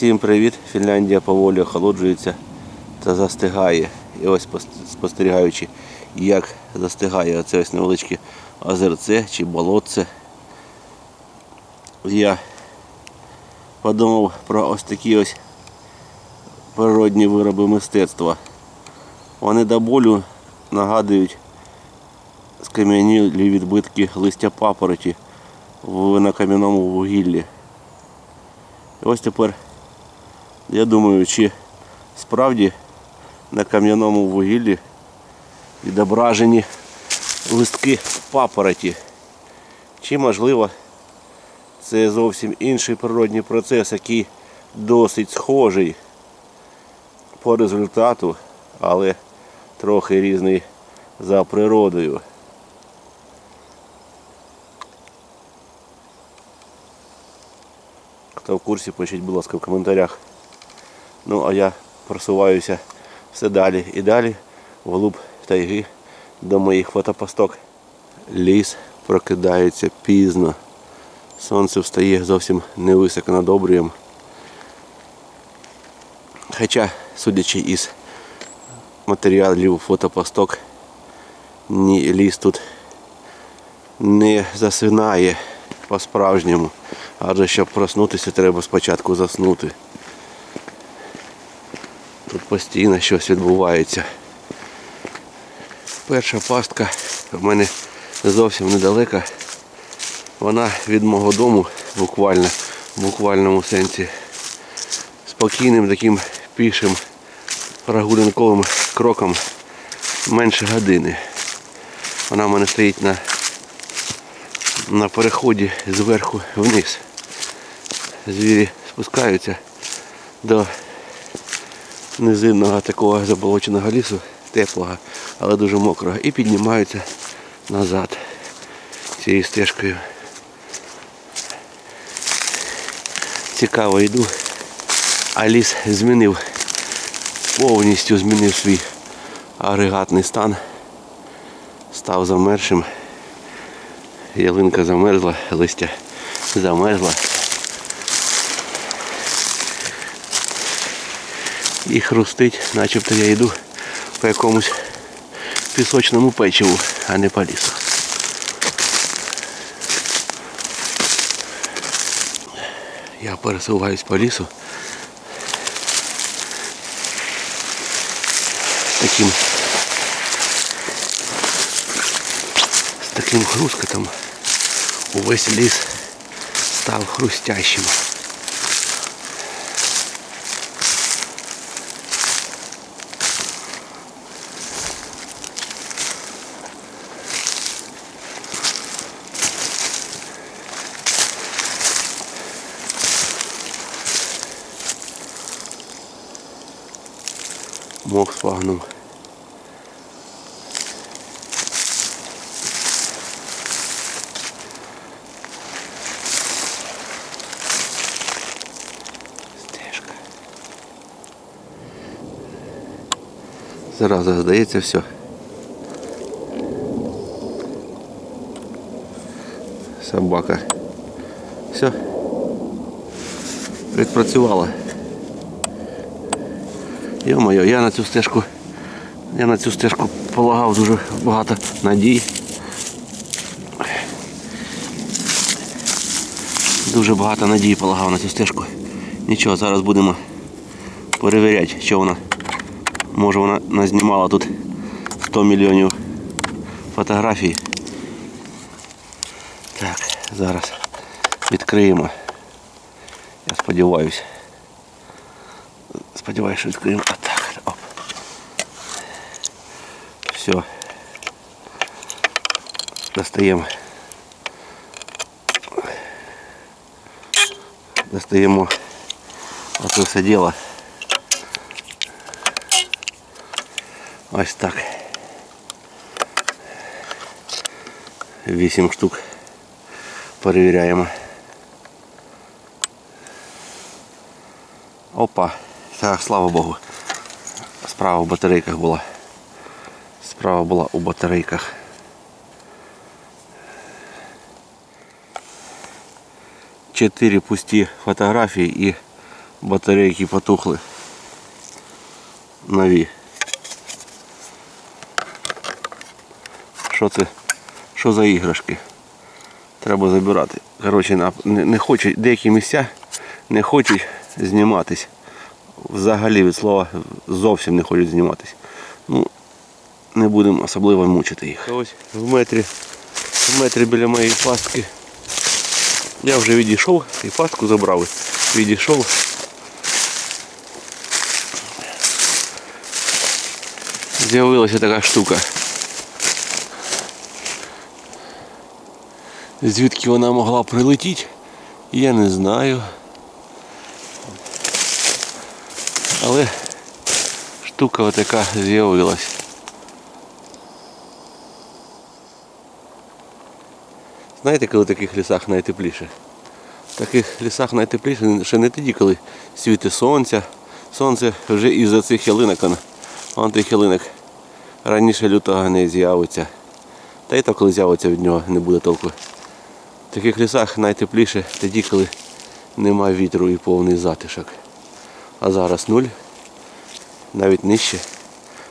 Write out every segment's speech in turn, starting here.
Всім привіт! Фінляндія поволі охолоджується та застигає. І ось спостерігаючи, як застигає оце ось невеличке озерце чи болотце. Я подумав про ось такі ось природні вироби мистецтва. Вони до болю нагадують скам'янілі відбитки листя папороті в на кам'яному вугіллі. І ось тепер я думаю, чи справді на кам'яному вугіллі відображені листки папороті. Чи можливо це зовсім інший природний процес, який досить схожий по результату, але трохи різний за природою. Хто в курсі, пишіть, будь ласка, в коментарях. Ну, а я просуваюся все далі і далі вглуб тайги до моїх фотопосток. Ліс прокидається пізно. Сонце встає зовсім невисоко над обрієм. Хоча, судячи із матеріалів фотопосток, ні ліс тут не засинає по-справжньому. Адже щоб проснутися, треба спочатку заснути. Тут постійно щось відбувається. Перша пастка в мене зовсім недалека. Вона від мого дому буквально, в буквальному сенсі. Спокійним таким пішим прогулянковим кроком менше години. Вона в мене стоїть на, на переході зверху вниз. Звірі спускаються до низинного такого заболоченого лісу, теплого, але дуже мокрого, і піднімаються назад цією стежкою. Цікаво йду, а ліс змінив, повністю змінив свій агрегатний стан, став замерзшим. Ялинка замерзла, листя замерзла. І хрустить, начебто я йду по якомусь пісочному печиву, а не по лісу. Я пересуваюсь по лісу. З таким з таким хрускотом увесь ліс став хрустящим. Volkswagen. Зараза, здається, все. Собака. Все. Відпрацювала. Йо-моє, я на цю стежку, я на цю стежку полагав дуже багато надій. Дуже багато надій полагав на цю стежку. Нічого, зараз будемо перевіряти, що вона. Може вона назнімала тут 100 мільйонів фотографій. Так, зараз відкриємо. Я сподіваюся. Сподіваюся, що відкриємо. А так. Оп. Все. Достаємо. Достаємо оце все діло. Ось так. Вісім штук. Перевіряємо. Опа. Так, слава Богу. Справа в батарейках була. Справа була у батарейках. Чотири пусті фотографії і Батарейки потухли. Нові. Що це? Що за іграшки? Треба забирати. Коротше, не, не хочуть, деякі місця не хочуть зніматись. Взагалі від слова зовсім не хочуть зніматись. Ну, не будемо особливо мучити їх. Ось в метрі, в метрі біля моєї пастки. Я вже відійшов і пастку забрав. Відійшов. З'явилася така штука. Звідки вона могла прилетіти, я не знаю. Але штука отака з'явилась. Знаєте, коли в таких лісах найтепліше? В таких лісах найтепліше ще не тоді, коли світить сонця. Сонце вже із-за цих ялинок, он, он тих ялинок раніше лютого не з'явиться. Та й то, коли з'явиться від нього, не буде толку. В таких лісах найтепліше тоді, коли нема вітру і повний затишок. А зараз нуль, навіть нижче.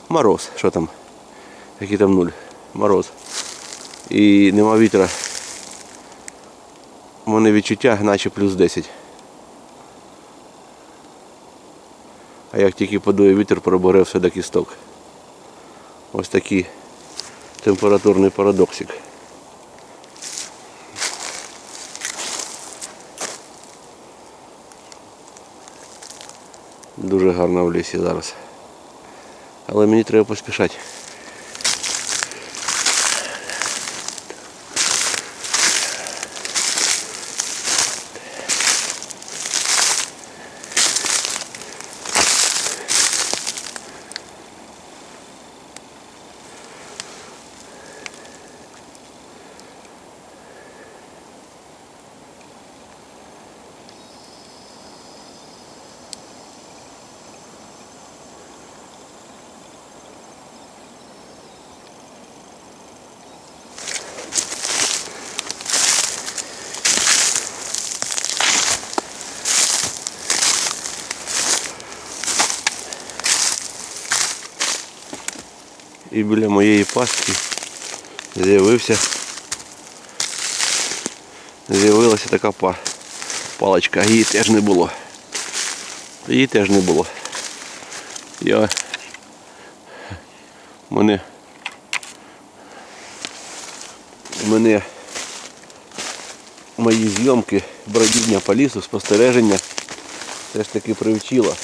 Мороз, що там? Який там нуль? Мороз. І нема вітра. У мене відчуття, наче плюс 10. А як тільки подує вітер, пробере все до кісток. Ось такий температурний парадоксик. Дуже гарно в лісі зараз. Але мені треба поспішати. І біля моєї пастки з'явився з'явилася така па- паличка, її теж не було. Її теж не було. Я мене мене мої зйомки бродіння по лісу, спостереження все ж таки привчило.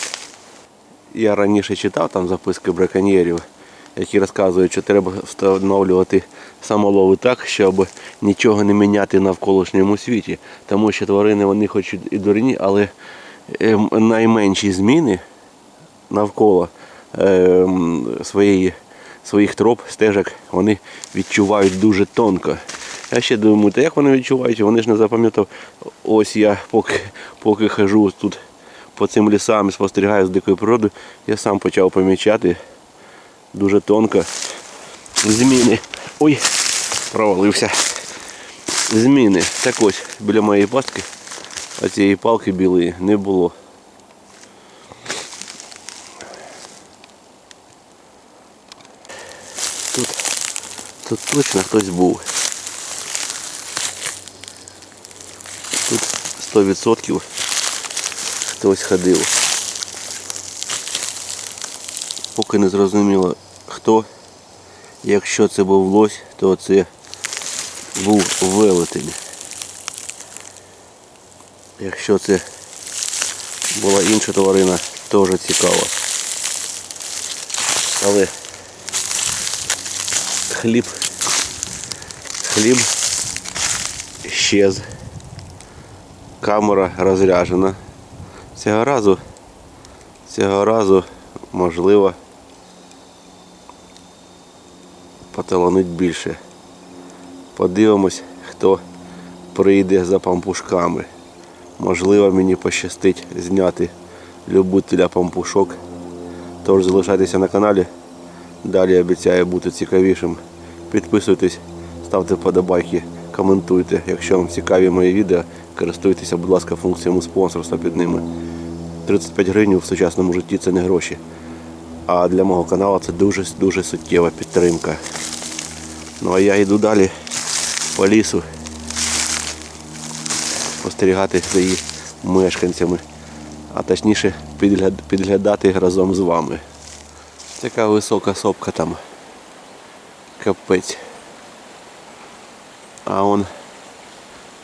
Я раніше читав там записки браконьєрів, які розказують, що треба встановлювати самолови так, щоб нічого не міняти навколишньому світі. Тому що тварини вони хоч і дурні, але ем, найменші зміни навколо ем, своєї, своїх троп, стежок, вони відчувають дуже тонко. Я ще думаю, та як вони відчувають, вони ж не запам'ятав. Ось я поки, поки хожу тут по цим лісам і спостерігаю з дикою природою, я сам почав помічати дуже тонко зміни. Ой, провалився. Зміни. Так ось, біля моєї пастки, а цієї палки білої не було. Тут, тут точно хтось був. Тут 100% хтось ходив. Поки не зрозуміло хто. Якщо це був лось, то це був велетень. Якщо це була інша тварина, теж цікаво. Але хліб, хліб щез. Камера розряджена. Цього разу, цього разу можливо поталанить більше. Подивимось, хто прийде за пампушками. Можливо, мені пощастить зняти любителя пампушок. Тож залишайтеся на каналі. Далі обіцяє бути цікавішим. Підписуйтесь, ставте вподобайки, коментуйте. Якщо вам цікаві мої відео, користуйтеся, будь ласка, функціями спонсорства під ними. 35 гривень в сучасному житті це не гроші. А для мого каналу це дуже-дуже суттєва підтримка. Ну а я йду далі по лісу спостерігати за її мешканцями, а точніше підглядати разом з вами. Така висока сопка там. Капець. А он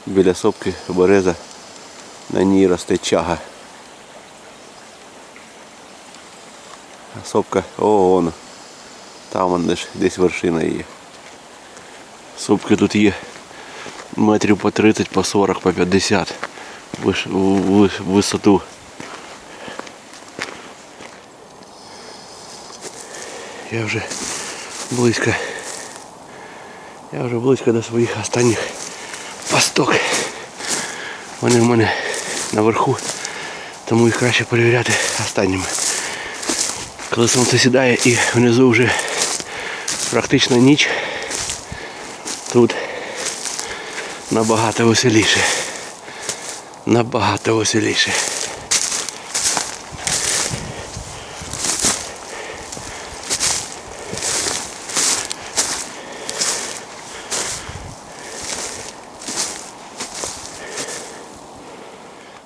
біля сопки береза, на ній росте чага. Сопка, о, воно. Там вон десь, десь вершина її. Сопки тут є метрів по 30, по 40, по 50 виш- в- в- в висоту. Я вже близько. Я вже близько до своїх останніх пасток. Вони в мене наверху, тому їх краще перевіряти останніми. Коли сонце сідає і внизу вже практично ніч, тут набагато веселіше. Набагато веселіше.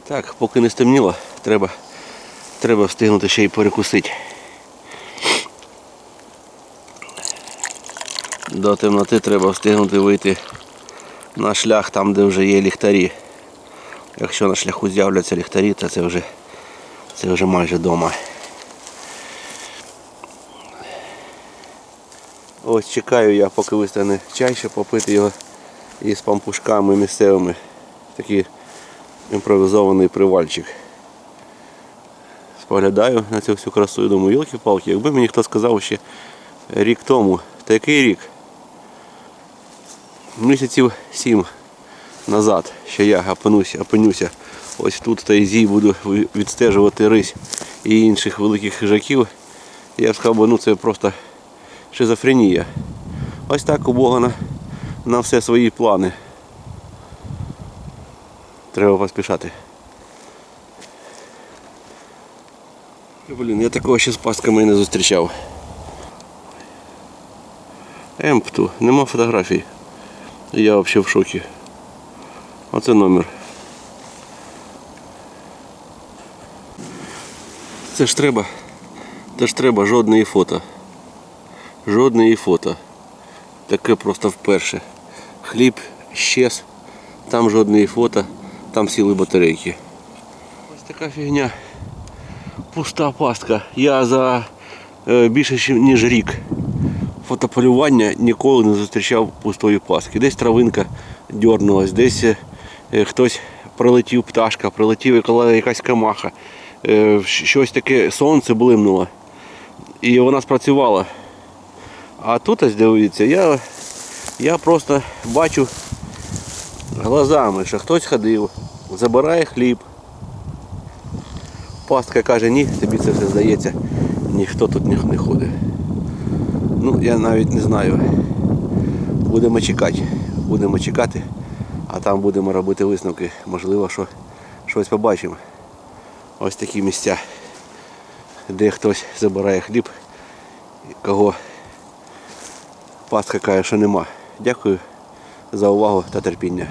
Так, поки не стемніло, треба, треба встигнути ще й перекусити. До темноти треба встигнути вийти на шлях там, де вже є ліхтарі. Якщо на шляху з'являться ліхтарі, то це вже, це вже майже вдома. Ось чекаю я, поки вистане чай, щоб попити його із пампушками місцевими. Такий імпровізований привальчик. Споглядаю на цю всю красу і думаю, йолки-палки, якби мені хто сказав ще рік тому, та який рік? Місяців сім назад, що я опинуся, опинюся ось тут в тайзі буду відстежувати рись і інших великих хижаків, я б сказав, ну це просто шизофренія. Ось так у Бога на, на все свої плани. Треба поспішати. Блін, я такого ще з пастками не зустрічав. Емпту, нема фотографій. Я взагалі в шокі. Оце номер. Це ж треба. Це ж треба жодної фото. Жодної фото. Таке просто вперше. Хліб щез, там жодної фото, там сіли батарейки. Ось така фігня. Пуста пастка. Я за е, більше ніж рік фотополювання ніколи не зустрічав пустої пастки. Десь травинка дьорнулась, десь е, хтось прилетів пташка, прилетів якась камаха, е, щось таке сонце блимнуло. І вона спрацювала. А тут ось дивіться, я, я просто бачу глазами, що хтось ходив, забирає хліб. Пастка каже, ні, тобі це все здається, ніхто тут не ходить. Ну, я навіть не знаю. Будемо чекати. Будемо чекати, а там будемо робити висновки. Можливо, що щось побачимо. Ось такі місця, де хтось забирає хліб, кого пастка каже, що нема. Дякую за увагу та терпіння.